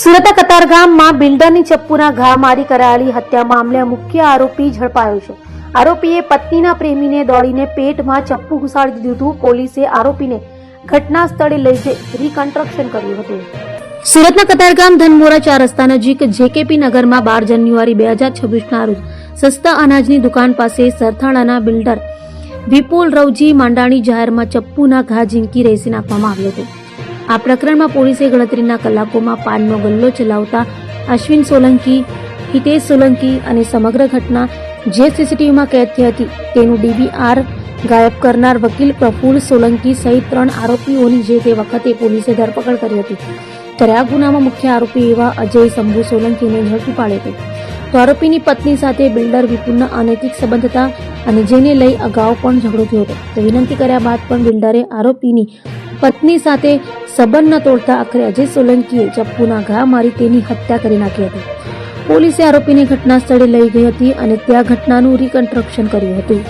સુરત કતારગામમાં બિલ્ડરની ચપ્પુના ઘા મારી કરાયેલી હત્યા મામલે મુખ્ય આરોપી ઝડપાયો છે. આરોપીએ પત્નીના પ્રેમીને દોડીને પેટમાં ચપ્પુ ઘુસાડી દીધું પોલીસે આરોપીને ઘટના સ્થળે લઈ જઈ રિકન્સ્ટ્રક્શન કર્યું હતું. સુરતના કતારગામ ધનમોરા ચાર રસ્તા નજીક જેકેપી નગરમાં બાર જાન્યુઆરી બે હજાર છવ્વીસના રોજ સસ્તા અનાજની દુકાન પાસે સરથાણાના બિલ્ડર વિપુલ રવજી માંડાણી જાહેરમાં ચપ્પુના ઘા ઝીંકી રેસી નાખવામાં આવ્યો હતો. આ પ્રકરણમાં પોલીસે ગણતરીના કલાકોમાં પાનનો ગલ્લો ચલાવતા અશ્વિન સોલંકી, હિતેશ સોલંકી અને સમગ્ર ઘટના જે સીસીટીવીમાં કેદ થઈ હતી તેનું ડીબીઆર ગાયબ કરનાર વકીલ પ્રફુલ સોલંકી સહિત ત્રણ આરોપીઓની જે તે વખતે પોલીસે ધરપકડ કરી હતી. ત્યારે આ ગુનામાં મુખ્ય આરોપી એવા અજય શંભુ સોલંકીને ઝડપી પાડ્યો હતો. તો આરોપીની પત્ની સાથે બિલ્ડર વિપુલના અનૈતિક સંબંધ હતા અને જેને લઈ અગાઉ પણ ઝઘડો થયો હતો. તો વિનંતી કર્યા બાદ પણ બિલ્ડરે આરોપીની પત્ની સાથે સંબંધ ન તોડતા આખરે અજય સોલંકીએ ચપ્પુના ઘા મારી તેની હત્યા કરી નાખી હતી. પોલીસે આરોપીને ઘટના સ્થળે લઈ ગઈ હતી અને ત્યાં ઘટનાનું રિકન્સ્ટ્રક્શન કર્યું હતું.